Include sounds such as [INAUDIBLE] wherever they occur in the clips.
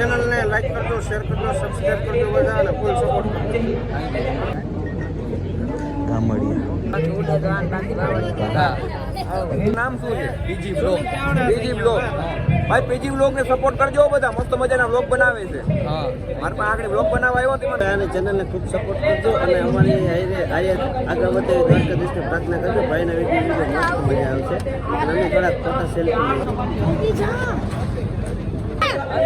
ચેનલને લાઈક કરજો શેર કરજો સબસ્ક્રાઇબ કરજો બધા અને ફૂલ સપોર્ટ કરજો. ગામડિયા. નામ શું છે? બીજી બ્લોગ બીજી બ્લોગ ભાઈ બીજી બ્લોગ ને સપોર્ટ કરજો બધા. મસ્ત મજાના બ્લોગ બનાવે છે. મારા પાસે આગળ બ્લોગ બનાવવા આવ્યો તો મને અને ચેનલને ખૂબ સપોર્ટ કરજો અને અમારી આગળ વધે દ્વારકાધીશને પ્રાર્થના કરજો. ભાઈના વીડિયો મસ્ત મજા આવશે. અને અમે થોડાક ફોટા સેલ્ફી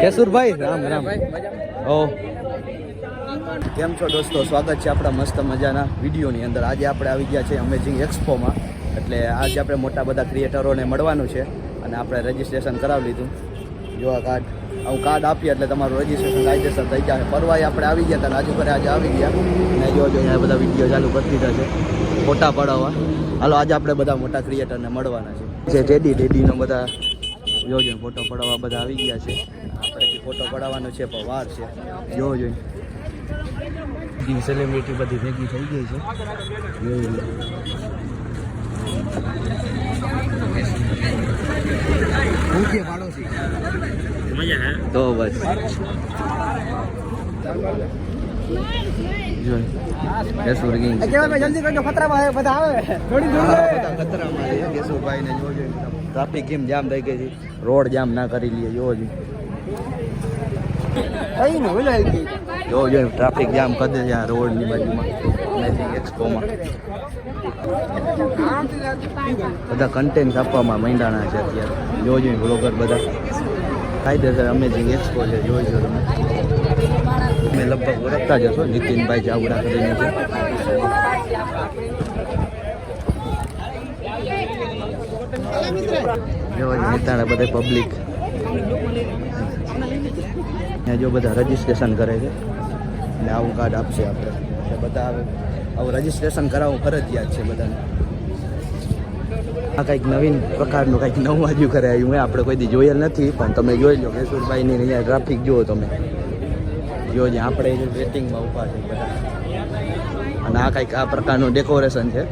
કેશુરભાઈ, રામ રામ. ઓ. કેમ છો દોસ્તો? સ્વાગત છે આપણા મસ્ત મજાના વિડીયોની અંદર. આજે આપણે આવી ગયા છે અમેઝિંગ એક્સપોમાં એટલે આજે આપણે મોટા બધા ક્રિએટરોને મળવાનું છે અને આપણે રજીસ્ટ્રેશન કરાવી લીધું. જો આ કાર્ડ આવું કાર્ડ આપીએ એટલે તમારું રજીસ્ટ્રેશન કાયદેસર થઈ જાય. પરવાય આપણે આવી ગયા હતા રાજુ ઘરે આજે આવી ગયા. અને જો અહીંયા બધા વીડિયો ચાલુ કરી દીધા છે. ફોટા પડાવવા. હાલો, આજે આપણે બધા મોટા ક્રિએટરને મળવાના છે. જે ડેડી ટેડીનો બધા જોજો ફોટો પડાવવા બધા આવી ગયા છે. આપણે ફોટો પડાવવાનો છે પણ વાર છે. જોજો. સેલિબ્રિટી બધી ભેગી થઈ ગઈ છે. તો બસ. જો. ને ટ્રાફિક કેમ જામ થઈ ગઈ છે? રોડ જામ ના કરી લઈએ ને ઓલા આવી ગઈ જોજો ટ્રાફિક જામ કરે છે આ રોડની બાજુમાં? મેજિક એક્સપોમાં બધા કન્ટેન્ટ આપવામાં માંડાણા છે અત્યારે. જોજો બ્લોગર બધા. કાયદેસર અમેઝિંગ એક્સપો છે જોઈજો તમે. તમે લગભગ ઓળખતા જશો નીતિનભાઈ જાવડા કરીને છે. જોજો બધે પબ્લિક જો બધા રજીસ્ટ્રેશન કરે છે. ને આવું કાર્ડ આપશે આપણે. એટલે બધા આવું રજીસ્ટ્રેશન કરાવવું ફરજિયાત છે બધાને. આ કંઈક નવીન પ્રકારનું કંઈક નવું આજુ કરે આવ્યું આપણે કોઈ દી જોયેલ નથી, પણ તમે જોઈ લો, કેશુરભાઈની અહીંયા ટ્રાફિક જુઓ તમે. જોજો આપણે વેટિંગમાં ઊભા છે બધા. અને આ કંઈક આ પ્રકારનું ડેકોરેશન છે.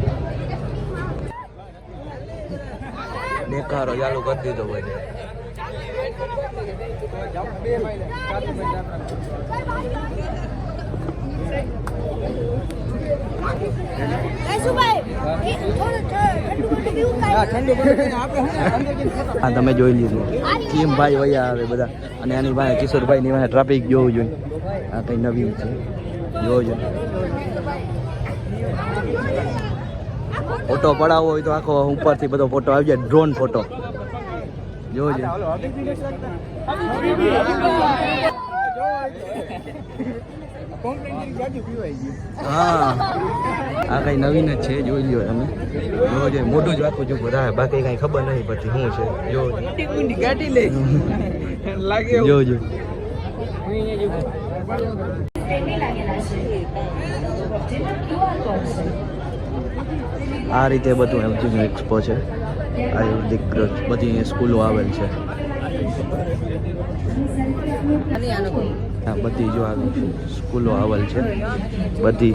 દેખારો ચાલુ કરી દીધો હોય તમે જોઈ લીધું. કેમ ભાઈ વયા આવે બધા? અને એની ભાઈ કિશોરભાઈ ની પાસે ટ્રાફિક જોવું જોઈએ. આ કઈ નવીન છે? જોજો ફોટો પડાવવો હોય તો આખો ઉપરથી બધો ફોટો આવી જાય ડ્રોન ફોટો. જોજો હા. આ કઈ નવીન જ છે જોઈ લ્યો તમે. જોજો મોઢું જ આખું જો બધા બાકી કઈ ખબર નહીં પડતી શું છે. જો. લાગે [LAUGHS] જોજો આ રીતે બધું એવજીનું એક્સપો છે. આયુર્વેદિક બધી સ્કૂલો આવેલ છે. બધી જો સ્કૂલો આવેલ છે. બધી.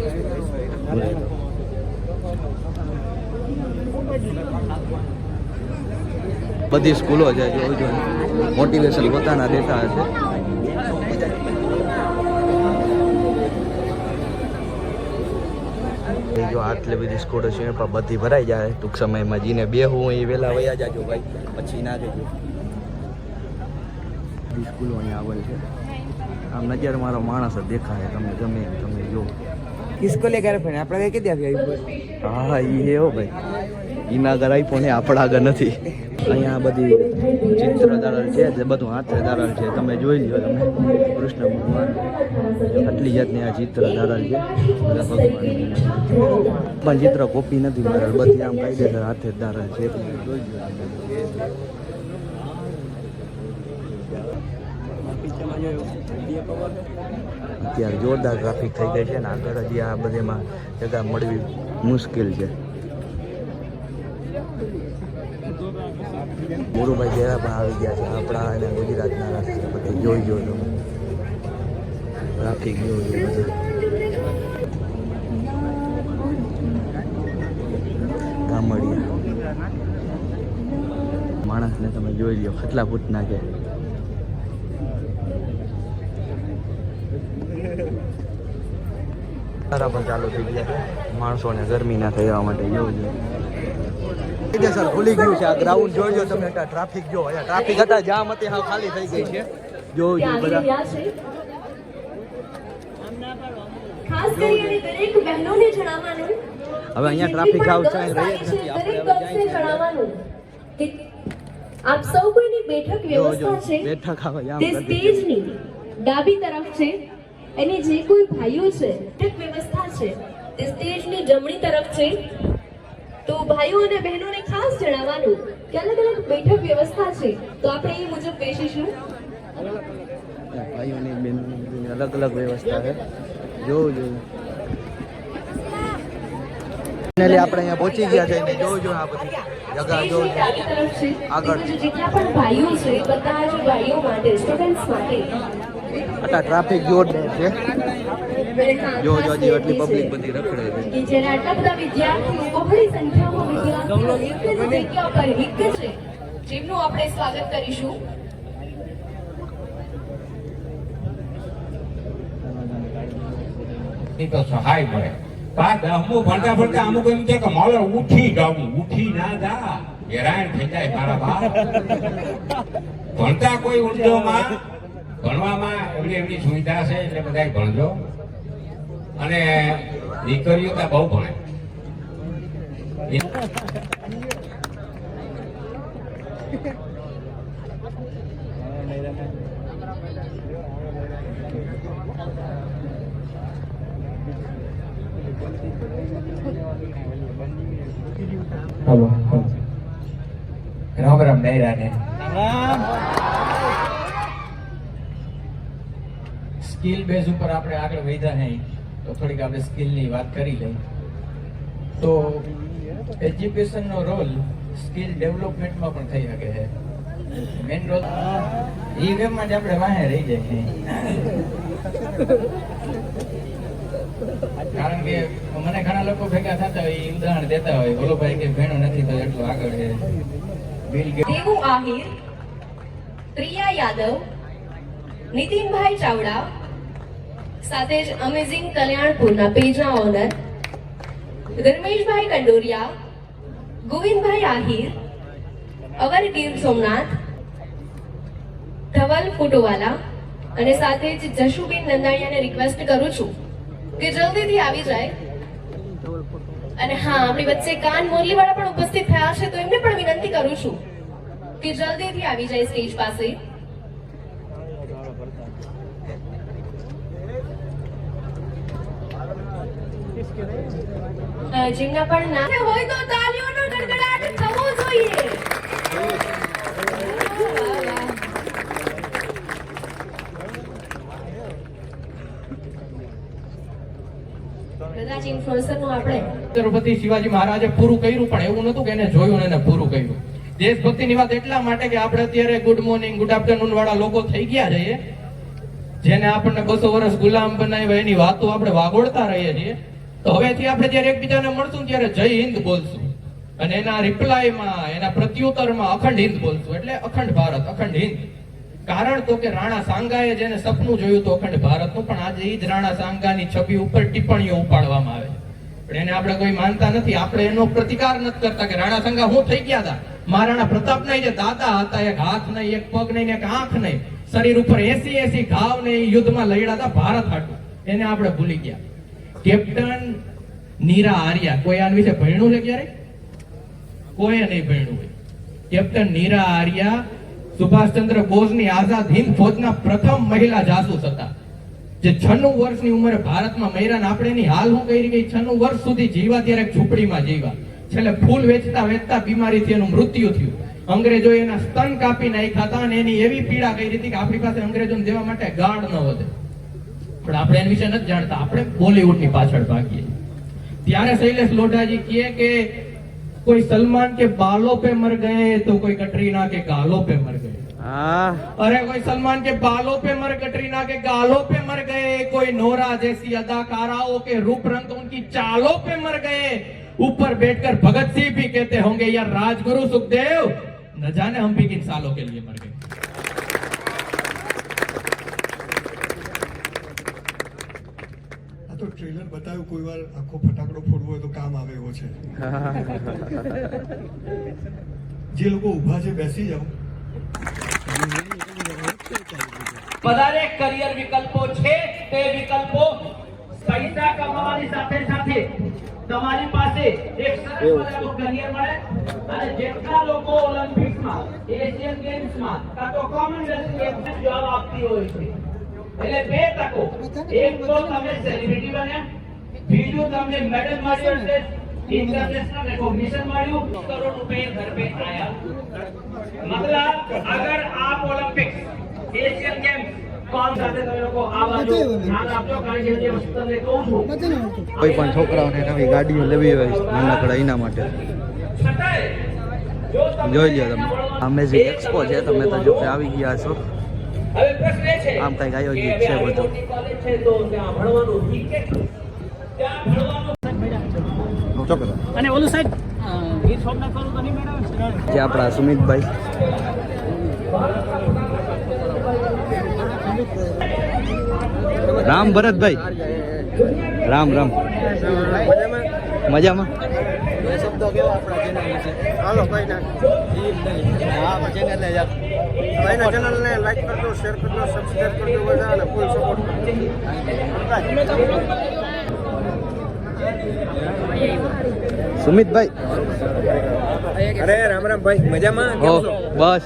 બધી સ્કૂલો છે જોજો મોટિવેશન પોતાના દેતા હશે. જો આટલી બધી સ્કોડો છે પણ બધી ભરાઈ જાય. ટૂંક સમયમાં જીને બે હું એ વહેલા વયા જાજો ભાઈ. પછી ના જજો. સ્કૂલો અહીંયા આવે છે. આમ નજર મારો માણસ જ દેખાય. તમે ગમે તમે જો. કિસકો લે ઘરે ફેણ આપણે કઈ ક્યાં આવી હા એ હો ભાઈ. એના ઘર આઈફોન આપણા આગળ નથી. અહીંયા બધી ચિત્ર દારલ છે, જે બધું હાથે દારલ છે, તમે જોઈ લ્યો તમે કૃષ્ણ ભગવાન આટલી જાતની આ ચિત્ર દારલ છે. ભગવાન પણ ચિત્ર કોપી નથી મારેલ બધી આમ કાયદેસર હાથે જ છે. જોઈ લો અત્યારે જોરદાર ટ્રાફિક થઈ ગઈ છે ને, આગળ હજી આ બધેમાં જગા મળવી મુશ્કેલ છે. મોરુભાઈ જરા પણ આવી ગયા છે. આપણા અને ગુજરાતના રાષ્ટ્રપતિ. જોઈ જોઈ લો રાખી ગયો છે બધું. ગામડિયા માણસને તમે જોઈ લો કેટલા ફૂટના છે સારા પણ ચાલુ થઈ ગયા છે. માણસોને ગરમી ના થવા માટે જોવું જોઈએ સર ખુલી ગયું છે. આ ગ્રાઉન્ડ જોજો તમે ટ્રાફિક જો અહીંયા ટ્રાફિક હતા જામ હતી હા ખાલી થઈ ગઈ છે. જોજો બધા. હવે અહીંયા ટ્રાફિક આવ છે રહી આપ સૌ કોઈની બેઠક વ્યવસ્થા છે બેઠક આવે જામ તે સ્ટેજની ડાબી તરફ છે અને જે કોઈ ભાઈઓ છે બેઠક વ્યવસ્થા છે તે સ્ટેજની જમણી તરફ છે તો ભાઈઓ અને બહેનોને ખાસ જણાવવાનું કે અલગ અલગ બેઠક વ્યવસ્થા છે. તો આપણે એ મુજબ બેસીશું. ભાઈઓની બહેનોની અલગ અલગ વ્યવસ્થા છે. જોવું જોઈએ Finally આપણે અહીંયા પહોંચી ગયા છે અને જોવું આ બધી જગા જોવું છે આગળ. જેટલા પણ ભાઈઓ છે બધા જ ભાઈઓ માટે સ્ટુડન્ટ્સ માટે આટલા ટ્રાફિક જોરદાર છે. જો જો હજી એટલી પબ્લિક બધી રખડે છે. જેમનું આપણે સ્વાગત કરીશું. તો સહાય મળે. દસમું ભણતા ભણતા અમુક એમ કે કે મોલો ઉઠી જવું ઉઠી ના જા. હેરાન થઈ જાય મારા બાપ. ભણતા કોઈ ઊંચોમાં ભણવામાં એમની એમની સુવિધા છે એટલે બધા ભણજો. અને દીકરીઓ તો બહુ ભણે. રામ રામ નૈરાને સ્કિલ બેઝ ઉપર આપણે આગળ વધ્યા નહીં તો થોડીક આપણે સ્કિલની વાત કરી લઈ તો એજ્યુકેશનનો રોલ સ્કિલ ડેવલપમેન્ટમાં પણ થઈ શકે છે. મેન રોલ એ વેબમાં જ આપણે વાહે રહી જાય કારણ કે મને ઘણા લોકો ભેગા થતા હોય એ ઉદાહરણ દેતા હોય બોલો ભાઈ, કે ભેણો નથી, તો એટલું આગળ છે બિલ દેવુ આહિર, પ્રિયા યાદવ, નીતિનભાઈ ચાવડા સાથે જ અમેઝિંગ કલ્યાણપુરના પેજના ઓનર ધર્મેશભાઈ કંડોરિયા ગોવિંદભાઈ આહિર અવર ગીર સોમનાથ ધવલ ફોટોવાલા અને સાથે જ જશુબેન નંદાણીયાને રિક્વેસ્ટ કરું છું કે જલ્દીથી આવી જાય. અને હા, આપણી વચ્ચે કાન મોરલીવાળા પણ ઉપસ્થિત થયા છે તો એમને પણ વિનંતી કરું છું કે જલ્દીથી આવી જાય સ્ટેજ પાસે. અ, પણ ના હોય તો તાલીઓનો ગડગડાટ થવો જોઈએ. આપણે છત્રપતિ શિવાજી મહારાજે પૂરું કર્યું પણ એવું નતું કે એને જોયું ને એને પૂરું કર્યું. દેશભક્તિની વાત એટલા માટે કે આપણે અત્યારે ગુડ મોર્નિંગ ગુડ આફ્ટરનૂન વાળા લોકો થઈ ગયા છીએ. જેને આપણને બસો વર્ષ ગુલામ બનાવ્યા એની વાતો આપણે વાગોળતા રહીએ છીએ. તો હવેથી આપણે જ્યારે એકબીજાને મળશું ત્યારે જય હિન્દ બોલશું. અને એના રિપ્લાયમાં એના પ્રત્યુત્તરમાં અખંડ હિન્દ બોલશું. એટલે અખંડ ભારત, અખંડ હિન્દ. કારણ તો કે રાણા સાંગાએ જેને સપનું જોયું હતું અખંડ ભારતનું, પણ આજે એ જ રાણા સાંગાની છબી ઉપર ટિપ્પણીઓ ઉપાડવામાં આવે પણ એને આપણે કોઈ માનતા નથી. આપણે એનો પ્રતિકાર નથી કરતા કે રાણા સાંગા હું થઈ ગયા હતા મહારાણા પ્રતાપ નહીં, જે દાદા હતા, એક હાથ નહીં, એક પગ નહીં એક આંખ નહીં. શરીર ઉપર એસી એસી ઘાવ ને યુદ્ધમાં લડ્યા હતા ભારત હાટું. એને આપણે ભૂલી ગયા. કેપ્ટન નીરા આર્યા. કોઈ આના વિશે ભણ્યું છે ક્યારે કોઈ નહીં ભણ્યું હોય. કેપ્ટન નીરા આર્યા સુભાષચંદ્ર બોઝની આઝાદ હિન્દ ફોજના પ્રથમ મહિલા જાસૂસ હતા. જે છન્નું વર્ષની ઉંમરે ભારતમાં મૈરાન આપણે એની હાલ હું કરી ગઈ? છન્નું વર્ષ સુધી જીવા ત્યારે ઝૂંપડીમાં જીવા. છેલ્લે ફૂલ વેચતા વેચતા બીમારીથી એનું મૃત્યુ થયું. અંગ્રેજોએ એના સ્તન કાપી નાખ્યા હતા અને એની એવી પીડા કરી હતી કે આપણી પાસે અંગ્રેજોને દેવા માટે ગાઢ ન વધે. પણ આપણે એના વિશે નથી જાણતા. આપણે બોલિવૂડની પાછળ ભાગીએ ત્યારે શૈલેષ લોઢાજી કહે કે કોઈ સલમાન કે બાલો पे મર ગયે તો કોઈ કટરીના કે ગાલો पे મર ગયે. अरे कोई सलमान के बालों पे मर कटरीना के गालों पे मर गए कोई नोरा जैसी अदाकाराओं के रूप रंग उनकी चालों पे मर गए ऊपर बैठकर भगत सिंह भी कहते होंगे यार राजगुरु सुखदेव न जाने हम भी किन सालों के लिए मर गए તો ટ્રેલર બતાવ્યું કોઈ વાર આખો ફટાકડો ફોડવો હોય તો કામ આવે એવો છે. [LAUGHS] જે લોકો ઊભા છે બેસી જાઓ. વધારે કરિયર વિકલ્પો છે તે વિકલ્પો પૈસા કમાવાની સાથે સાથે તમારી પાસે એક સરસ મજાનું કરિયર મળે. અને જેટલા લોકો ઓલિમ્પિક્સમાં એશિયન ગેમ્સમાં કાં તો કોમનવેલ્થ ગેમ્સમાં જવાબ આપતી હોય છે. એટલે બે તકો. એક તો તમે સેલિબ્રિટી બન્યા બીજું તમને મેડલ મળ્યો છે ઇન્ટરનેશનલ રેકોગ્નિશન મળ્યું. કરોડ રૂપિયા ઘર પે આયા. મતલબ અગર આપ ઓલિમ્પિક્સ એશિયન ગેમ્સ કોઈ પણ છોકરાઓને નવી ગાડીઓ લેવી હોય નાનકડા એના માટે. જોઈ લો તમે. અમેઝિંગ એક્સપો છે તમે તો જો આવી ગયા છો. હવે પ્રશ્ન એ છે આમ કઈ આયોજિત છે બધું. મોટી કોલેજ છે તો ત્યાં ભણવાનું ઠીક છે? ત્યાં ભણવાનું અને ઓલું સાહેબ ગીર સોમનાથ વાળું તો નહીં મેળવે જે આપણા સુમિતભાઈ. રામ ભરતભાઈ. રામ રામ. મજામાં? શબ્દો કેવા આપણા ચેનલ વિશે હાલો કઈ ના. હા ચેનલ ભાઈના ચેનલને લાઈક કરજો શેર કરજો સબસ્ક્રાઇબ કરજો બધા અને ફૂલ સપોર્ટ સુમિતભાઈ. અરે રામ રામ ભાઈ મજામાં? હો બસ.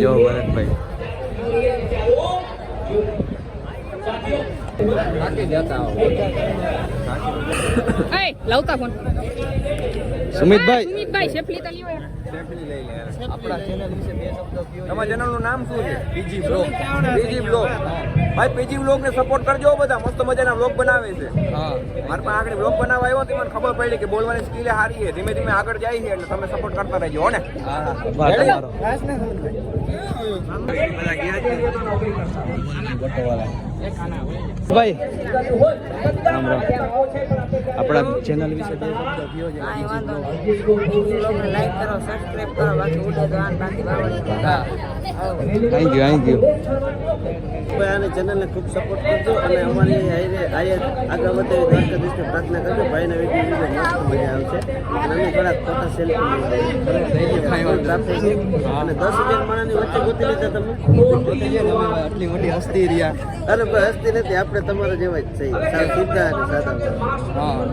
જો ભરતભાઈ લાવતા ફોન સુમિતભાઈ સુમિતભાઈ સેફલી તો લ્યો યાર. આપણા ચેનલ વિશે બે શબ્દો કયો તમારા ચેનલનું નામ શું છે? બીજી બ્લોગ પીજી બ્લોગ ભાઈ પીજી બ્લોગ ને સપોર્ટ કરજો બધા. મસ્ત મજાના બ્લોગ બનાવે છે. હા. મારા પાસે આગળ બ્લોગ બનાવવા આવ્યો તો મને ખબર પડી કે બોલવાની સ્કિલ સારી છે. ધીમે ધીમે આગળ જાય છે એટલે તમે સપોર્ટ કરતા રહેજો હો ને? ભાઈ આપણા ચેનલ વિશે બે શબ્દો કયો છે લાઈક કરો સબસ્ક્રાઇબ કરો બાકી ઉડે દવાન બાકી બાવળી હા થેન્ક યુ થેન્ક યુ ભાઈ ચેનલને ખૂબ સપોર્ટ કરજો અને અમારી આયે આગળ વધે દ્વારકા દ્વારકાધીશને પ્રાર્થના કરજો. ભાઈના વીડિયો મસ્ત મજા આવશે. અને અમે થોડાક ફોટા સેલ્ફી અને દસ હજાર માણસની વચ્ચે ગોતી લીધા તમે. આટલી મોટી હસ્તી રહ્યા અરે ભાઈ હસ્તી નથી આપણે તમારા જેવા જ સાવ સીધા અને સાદા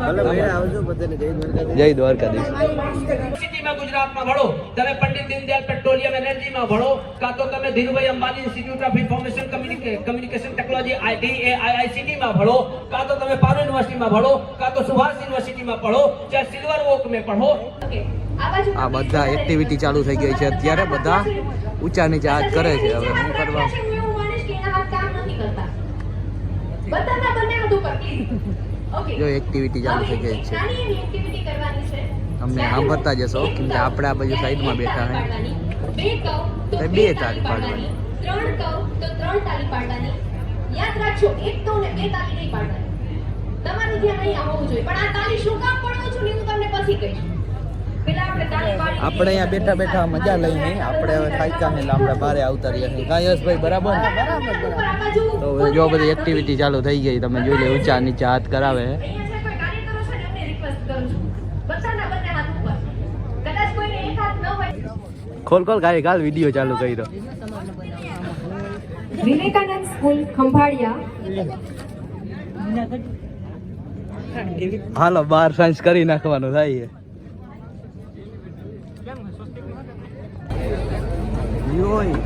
ભલે ભાઈ આવજો બધાને. જય દ્વારકાધીશ. જય દ્વારકાધીશ. ભણો તમે પંડિત દીનદયાળ પેટ્રોલિયમ એનર્જીમાં ભણો કાં તો તમે Dhirubhai Ambani institute of information communication technology IT આઈઆઈસીટીમાં ભણો કાં તો તમે પારો યુનિવર્સિટીમાં ભણો કાં તો સુભાષ યુનિવર્સિટીમાં ભણો ચાહે સિલ્વર ઓકમાં ભણો આ બધા એક્ટિવિટી ચાલુ થઈ ગઈ છે. અત્યારે બધા ઊંચા નીચા હાથ કરે છે. હવે હું કરવા જો એક્ટિવિટી ચાલુ થઈ ગઈ છે. કરવાની છે. તમને સાંભળતા જશો કેમ કે આપણે આ બાજુ સાઈડમાં બેઠા હે. બે તારી પાડવાની ત્રણ કહું તો ત્રણ તાળી પાડવાની. યાદ રાખજો એક કહું ને બે તાળી નહીં પાડવાની. તમારું ધ્યાન અહીંયા હોવું જોઈએ પણ આ તાળી શું કામ પાડું છું ને હું તમને પછી કહીશ. આપણે અહીંયા બેઠા બેઠા મજા લઈને આપણે હવે ખાઈકા ને આપણે બારે આવતા રહ્યા છીએ કાં યશભાઈ બરાબર તો જો બધી એક્ટિવિટી ચાલુ થઈ ગઈ. તમે જોઈ લે ઊંચા નીચે હાથ કરાવે અહીંયા જે કોઈ કાર્યકરો છે ને એમને રિક્વેસ્ટ કરું છું બધાના બંને હાથ ઉપર કદાચ કોઈને એક હાથ ન હોય ખોલ ખોલ ગાય કાલ વીડિયો ચાલુ કર્યો. વિવેકાનંદ સ્કૂલ ખંભાળિયા. હાલો બાર સાયન્સ કરી નાખવાનું થાય. છે યોય.